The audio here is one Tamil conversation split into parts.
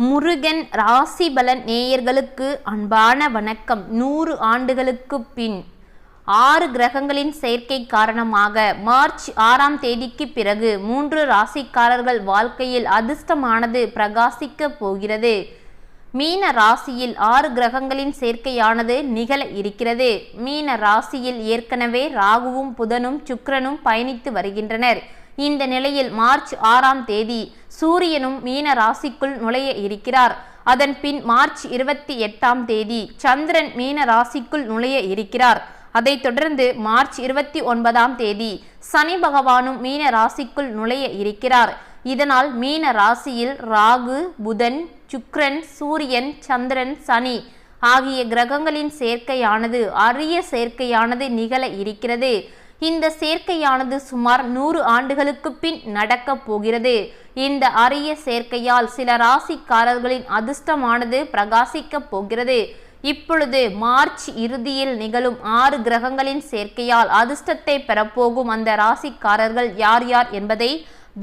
முருகன் ராசி பலன் நேயர்களுக்கு அன்பான வணக்கம். நூறு ஆண்டுகளுக்கு பின் ஆறு கிரகங்களின் சேர்க்கை காரணமாக மார்ச் ஆறாம் தேதிக்கு பிறகு மூன்று ராசிக்காரர்கள் வாழ்க்கையில் அதிர்ஷ்டமானது பிரகாசிக்க போகிறது. மீன ராசியில் ஆறு கிரகங்களின் சேர்க்கையானது நிகழ இருக்கிறது. மீன ராசியில் ஏற்கனவே ராகுவும் புதனும் சுக்கரனும் பயணித்து வருகின்றனர். இந்த நிலையில் மார்ச் ஆறாம் தேதி சூரியனும் மீன ராசிக்குள் நுழைய இருக்கிறார். அதன் பின் மார்ச் இருபத்தி எட்டாம் தேதி சந்திரன் மீன ராசிக்குள் நுழைய இருக்கிறார். அதைத் தொடர்ந்து மார்ச் இருபத்தி ஒன்பதாம் தேதி சனி பகவானும் மீன ராசிக்குள் நுழைய இருக்கிறார். இதனால் மீன ராசியில் ராகு புதன் சுக்ரன் சூரியன் சந்திரன் சனி ஆகிய கிரகங்களின் சேர்க்கையானது அரிய சேர்க்கையானது நிகழ இருக்கிறது. இந்த சேர்க்கையானது சுமார் நூறு ஆண்டுகளுக்கு பின் நடக்கப் போகிறது. இந்த அரிய சேர்க்கையால் சில ராசிக்காரர்களின் அதிர்ஷ்டமானது பிரகாசிக்கப் போகிறது. இப்பொழுது மார்ச் இறுதியில் நிகழும் ஆறு கிரகங்களின் சேர்க்கையால் அதிர்ஷ்டத்தை பெறப்போகும் அந்த ராசிக்காரர்கள் யார் யார் என்பதை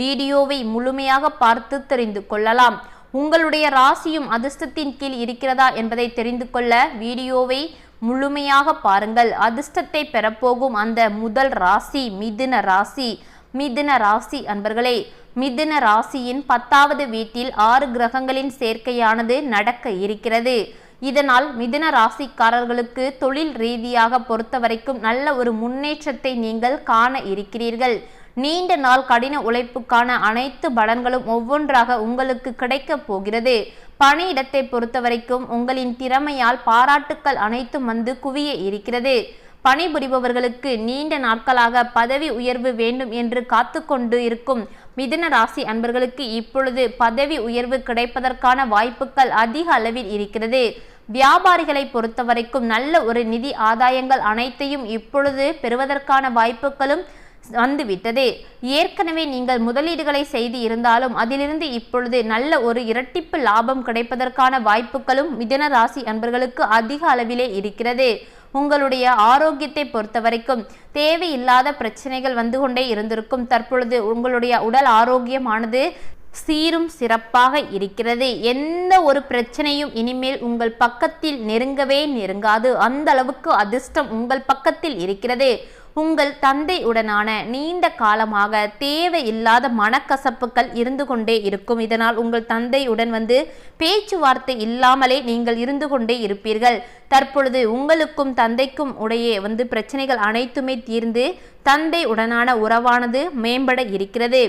வீடியோவை முழுமையாக பார்த்து தெரிந்து கொள்ளலாம். உங்களுடைய ராசியும் அதிர்ஷ்டத்தின் கீழ் இருக்கிறதா என்பதை தெரிந்து கொள்ள வீடியோவை முழுமையாக பாருங்கள். அதிர்ஷ்டத்தை பெறப்போகும் அந்த முதல் ராசி மிதுன ராசி. மிதுன ராசி அன்பர்களே மிதுன ராசியின் பத்தாவது வீட்டில் ஆறு கிரகங்களின் சேர்க்கையானது நடக்க இருக்கிறது. இதனால் மிதுன ராசிக்காரர்களுக்கு தொழில் ரீதியாக பொறுத்தவரைக்கும் நல்ல ஒரு முன்னேற்றத்தை நீங்கள் காண இருக்கிறீர்கள். நீண்ட நாள் கடின உழைப்புக்கான அனைத்து பலன்களும் ஒவ்வொன்றாக உங்களுக்கு கிடைக்கப் போகிறது. பணியிடத்தை பொறுத்த வரைக்கும் உங்களின் திறமையால் பாராட்டுக்கள் அனைத்தும் வந்து குவிய இருக்கிறது. பணிபுரிபவர்களுக்கு நீண்ட நாட்களாக பதவி உயர்வு வேண்டும் என்று காத்து கொண்டு இருக்கும் மிதுன ராசி அன்பர்களுக்கு இப்பொழுது பதவி உயர்வு கிடைப்பதற்கான வாய்ப்புகள் அதிக அளவில் இருக்கிறது. வியாபாரிகளை பொறுத்தவரைக்கும் நல்ல ஒரு நிதி ஆதாயங்கள் அனைத்தையும் இப்பொழுது பெறுவதற்கான வாய்ப்புகளும் வந்துவிட்டது. ஏற்கனவே நீங்கள் முதலீடுகளை செய்து இருந்தாலும் அதிலிருந்து இப்பொழுது நல்ல ஒரு இரட்டிப்பு லாபம் கிடைப்பதற்கான வாய்ப்புகளும் மிதன ராசி அன்பர்களுக்கு அதிக அளவிலே இருக்கிறது. உங்களுடைய ஆரோக்கியத்தை பொறுத்த வரைக்கும் தேவையில்லாத பிரச்சனைகள் வந்து கொண்டே இருந்திருக்கும். தற்பொழுது உங்களுடைய உடல் ஆரோக்கியமானது சீரும் சிறப்பாக இருக்கிறது. எந்த ஒரு பிரச்சனையும் இனிமேல் உங்கள் பக்கத்தில் நெருங்கவே நெருங்காது. அந்த அளவுக்கு அதிர்ஷ்டம் உங்கள் பக்கத்தில் இருக்கிறது. உங்கள் தந்தையுடனான நீண்ட காலமாக தேவையில்லாத மனக்கசப்புகள் இருந்து கொண்டே இருக்கும். இதனால் உங்கள் தந்தையுடன் வந்து பேச்சுவார்த்தை இல்லாமலே நீங்கள் இருந்து கொண்டே இருப்பீர்கள். தற்பொழுது உங்களுக்கும் தந்தைக்கும் உடையே வந்து பிரச்சனைகள் அனைத்துமே தீர்ந்து தந்தை உடனான உறவானது மேம்பட இருக்கிறது.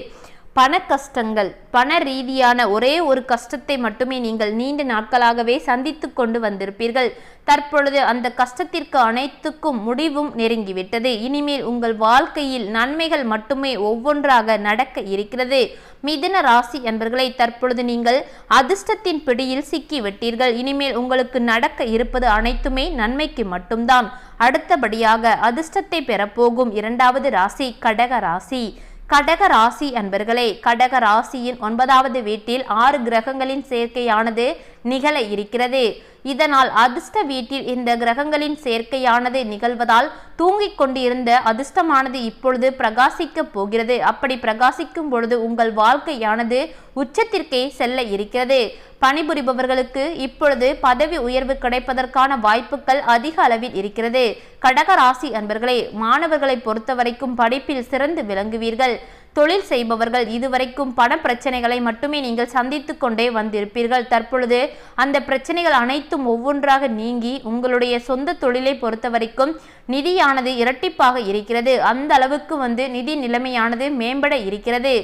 பண கஷ்டங்கள் பண ரீதியான ஒரே ஒரு கஷ்டத்தை மட்டுமே நீங்கள் நீண்ட நாட்களாகவே சந்தித்து கொண்டு வந்திருப்பீர்கள். தற்பொழுது அந்த கஷ்டத்திற்கு அனைத்துக்கும் முடிவும் நெருங்கிவிட்டது. இனிமேல் உங்கள் வாழ்க்கையில் நன்மைகள் மட்டுமே ஒவ்வொன்றாக நடக்க இருக்கிறது. மிதுன ராசி என்பர்களை தற்பொழுது நீங்கள் அதிர்ஷ்டத்தின் பிடியில் சிக்கிவிட்டீர்கள். இனிமேல் உங்களுக்கு நடக்க இருப்பது அனைத்துமே நன்மைக்கு மட்டும்தான். அடுத்தபடியாக அதிர்ஷ்டத்தை பெறப்போகும் இரண்டாவது ராசி கடக ராசி. கடக ராசி அன்பர்களே கடக ராசியின் ஒன்பதாவது வீட்டில் ஆறு கிரகங்களின் சேர்க்கையானது நிகழ இருக்கிறது. இதனால் அதிர்ஷ்ட வீட்டில் இந்த கிரகங்களின் சேர்க்கையானது நிகழ்வதால் தூங்கிக் கொண்டிருந்த அதிர்ஷ்டமானது இப்பொழுது பிரகாசிக்க போகிறது. அப்படி பிரகாசிக்கும் பொழுது உங்கள் வாழ்க்கையானது உச்சத்திற்கே செல்ல இருக்கிறது. பணிபுரிபவர்களுக்கு இப்பொழுது பதவி உயர்வு கிடைப்பதற்கான வாய்ப்புகள் அதிக அளவில் இருக்கிறது. கடக ராசி அன்பர்களே மாணவர்களை பொறுத்தவரைக்கும் படிப்பில் சிறந்து விளங்குவீர்கள். தொழில் செய்பவர்கள் இதுவரைக்கும் பண பிரச்சனைகளை மட்டுமே நீங்கள் சந்தித்து கொண்டே வந்திருப்பீர்கள். தற்பொழுது அந்த பிரச்சனைகள் அனைத்தும் ஒவ்வொன்றாக நீங்கி உங்களுடைய சொந்த தொழிலை பொறுத்தவரைக்கும் நிதியானது இரட்டிப்பாக இருக்கிறது. அந்த அளவுக்கு வந்து நிதி நிலைமையானது மேம்பட இருக்கிறது.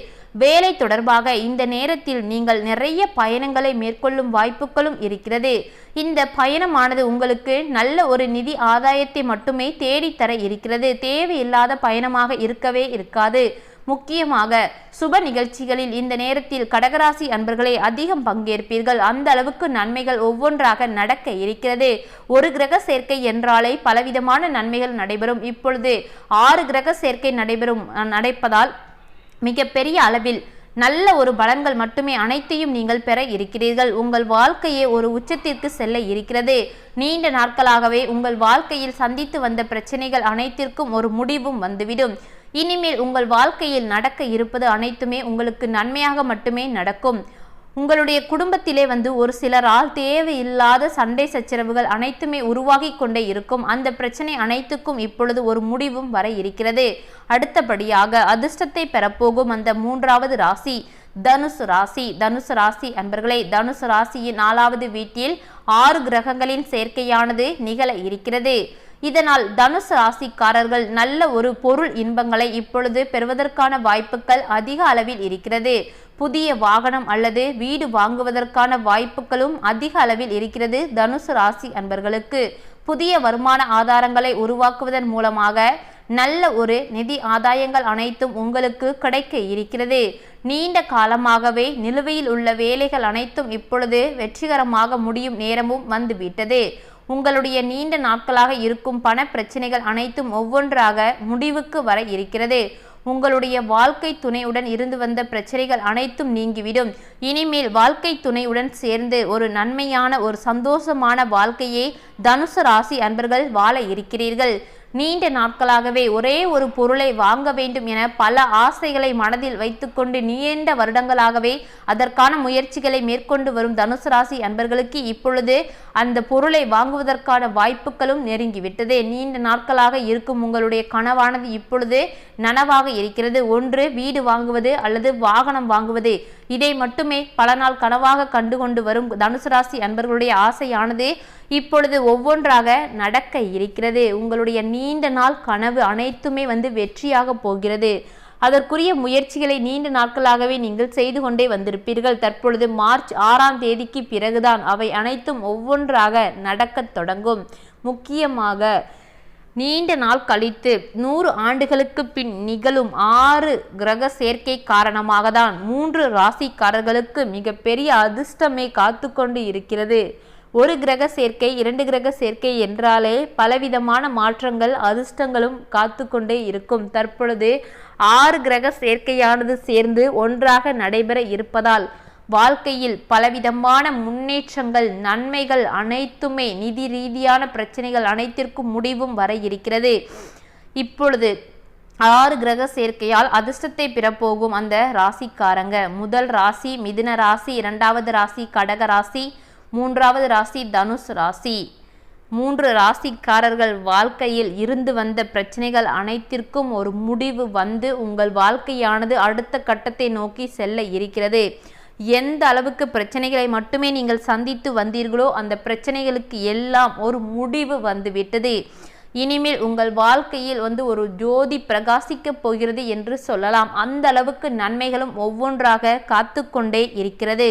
வேலை தொடர்பாக இந்த நேரத்தில் நீங்கள் நிறைய பயணங்களை மேற்கொள்ளும் வாய்ப்புகளும் இருக்கிறது. இந்த பயணமானது உங்களுக்கு நல்ல ஒரு நிதி ஆதாயத்தை மட்டுமே தேடித்தர இருக்கிறது. தேவையில்லாத பயணமாக இருக்கவே இருக்காது. முக்கியமாக சுப நிகழ்ச்சிகளில் இந்த நேரத்தில் கடகராசி அன்பர்களே அதிகம் பங்கேற்பீர்கள் அந்த அளவுக்கு நன்மைகள் ஒவ்வொன்றாக நடக்க இருக்கிறது ஒரு கிரக சேர்க்கை என்றாலே பலவிதமான நன்மைகள் நடைபெறும் இப்பொழுது ஆறு கிரக சேர்க்கை நடைபெறும் நடப்பதால் மிகப்பெரிய அளவில் நல்ல ஒரு பலன்கள் மட்டுமே அனைத்தையும் நீங்கள் பெற இருக்கிறீர்கள். உங்கள் வாழ்க்கையே ஒரு உச்சத்திற்கு செல்ல இருக்கிறது. நீண்ட நாட்களாகவே உங்கள் வாழ்க்கையில் சந்தித்து வந்த பிரச்சனைகள் அனைத்திற்கும் ஒரு முடிவும் வந்துவிடும். இனிமேல் உங்கள் வாழ்க்கையில் நடக்க இருப்பது அனைத்துமே உங்களுக்கு நன்மையாக மட்டுமே நடக்கும். உங்களுடைய குடும்பத்திலே வந்து ஒரு சிலரால் தேவையில்லாத சண்டை சச்சரவுகள் அனைத்துமே உருவாகி கொண்டே இருக்கும். அந்த பிரச்சனை அனைத்துக்கும் இப்பொழுது ஒரு முடிவும் வர இருக்கிறது. அடுத்தபடியாக அதிர்ஷ்டத்தை பெறப்போகும் அந்த மூன்றாவது ராசி தனுசு ராசி. தனுசு ராசி அன்பர்களே தனுசு ராசியின் நாலாவது வீட்டில் ஆறு கிரகங்களின் சேர்க்கையானது நிகழ இருக்கிறது. இதனால் தனுசு ராசிக்காரர்கள் நல்ல ஒரு பொருள் இன்பங்களை இப்பொழுது பெறுவதற்கான வாய்ப்புகள் அதிக அளவில் இருக்கிறது. புதிய வாகனம் அல்லது வீடு வாங்குவதற்கான வாய்ப்புகளும் அதிக அளவில் இருக்கிறது தனுசு ராசி அன்பர்களுக்கு. புதிய வருமான ஆதாரங்களை உருவாக்குவதன் மூலமாக நல்ல ஒரு நிதி ஆதாயங்கள் அனைத்தும் உங்களுக்கு கிடைக்க இருக்கிறது. நீண்ட காலமாகவே நிலுவையில் உள்ள வேலைகள் அனைத்தும் இப்பொழுது வெற்றிகரமாக முடியும் நேரமும் வந்துவிட்டது. உங்களுடைய நீண்ட நாட்களாக இருக்கும் பண பிரச்சனைகள் அனைத்தும் ஒவ்வொன்றாக முடிவுக்கு வர இருக்கிறது. உங்களுடைய வாழ்க்கை துணையுடன் இருந்து வந்த பிரச்சனைகள் அனைத்தும் நீங்கிவிடும். இனிமேல் வாழ்க்கை துணையுடன் சேர்ந்து ஒரு நன்மையான ஒரு சந்தோஷமான வாழ்க்கையை தனுசு ராசி அன்பர்கள் வாழ இருக்கிறீர்கள். நீண்ட நாட்களாகவே ஒரே ஒரு பொருளை வாங்க வேண்டும் என பல ஆசைகளை மனதில் வைத்துக்கொண்டு நீண்ட வருடங்களாகவே அதற்கான முயற்சிகளை மேற்கொண்டு வரும் தனுசு ராசி அன்பர்களுக்கு இப்பொழுது அந்த பொருளை வாங்குவதற்கான வாய்ப்புகளும் நெருங்கிவிட்டது. நீண்ட நாட்களாக இருக்கும் உங்களுடைய கனவானது இப்பொழுது நனவாக இருக்கிறது. ஒன்று வீடு வாங்குவது அல்லது வாகனம் வாங்குவது. இதை மட்டுமே பல நாள் கனவாக கண்டு கொண்டு வரும் தனுசு ராசி அன்பர்களுடைய ஆசையானது இப்பொழுது ஒவ்வொன்றாக நடக்க இருக்கிறது. உங்களுடைய நீ நீண்ட நாள் கனவு அனைத்துமே வந்து வெற்றியாக போகிறது. அதற்குரிய முயற்சிகளை நீண்ட நாட்களாகவே நீங்கள் செய்து கொண்டே வந்திருப்பீர்கள். தற்பொழுது மார்ச் ஆறாம் தேதிக்கு பிறகுதான் அவை அனைத்தும் ஒவ்வொன்றாக நடக்கத் தொடங்கும். முக்கியமாக நீண்ட நாள் கழித்து நூறு ஆண்டுகளுக்கு பின் நிகழும் ஆறு கிரக சேர்க்கை காரணமாக தான் மூன்று ராசிக்காரர்களுக்கு மிகப்பெரிய அதிர்ஷ்டமே காத்து கொண்டு இருக்கிறது. ஒரு கிரக சேர்க்கை இரண்டு கிரக சேர்க்கை என்றாலே பலவிதமான மாற்றங்கள் அதிர்ஷ்டங்களும் காத்து கொண்டே இருக்கும். தற்பொழுது ஆறு கிரக சேர்க்கையானது சேர்ந்து ஒன்றாக நடைபெற இருப்பதால் வாழ்க்கையில் பலவிதமான முன்னேற்றங்கள் நன்மைகள் அனைத்துமே நிதி ரீதியான பிரச்சனைகள் அனைத்திற்கும் முடிவும் வர இருக்கிறது. இப்பொழுது ஆறு கிரக சேர்க்கையால் அதிர்ஷ்டத்தை பெறப்போகும் அந்த ராசிக்காரங்க. முதல் ராசி மிதுன ராசி இரண்டாவது ராசி கடக ராசி மூன்றாவது ராசி தனுஷ் ராசி. மூன்று ராசிக்காரர்கள் வாழ்க்கையில் இருந்து வந்த பிரச்சனைகள் அனைத்திற்கும் ஒரு முடிவு வந்து உங்கள் வாழ்க்கையானது அடுத்த கட்டத்தை நோக்கி செல்ல இருக்கிறது. எந்த அளவுக்கு பிரச்சனைகளை மட்டுமே நீங்கள் சந்தித்து வந்தீர்களோ அந்த பிரச்சனைகளுக்கு எல்லாம் ஒரு முடிவு வந்துவிட்டது. இனிமேல் உங்கள் வாழ்க்கையில் வந்து ஒரு ஜோதி பிரகாசிக்கப் போகிறது என்று சொல்லலாம். அந்த அளவுக்கு நன்மைகளும் ஒவ்வொன்றாக காத்து கொண்டே இருக்கிறது.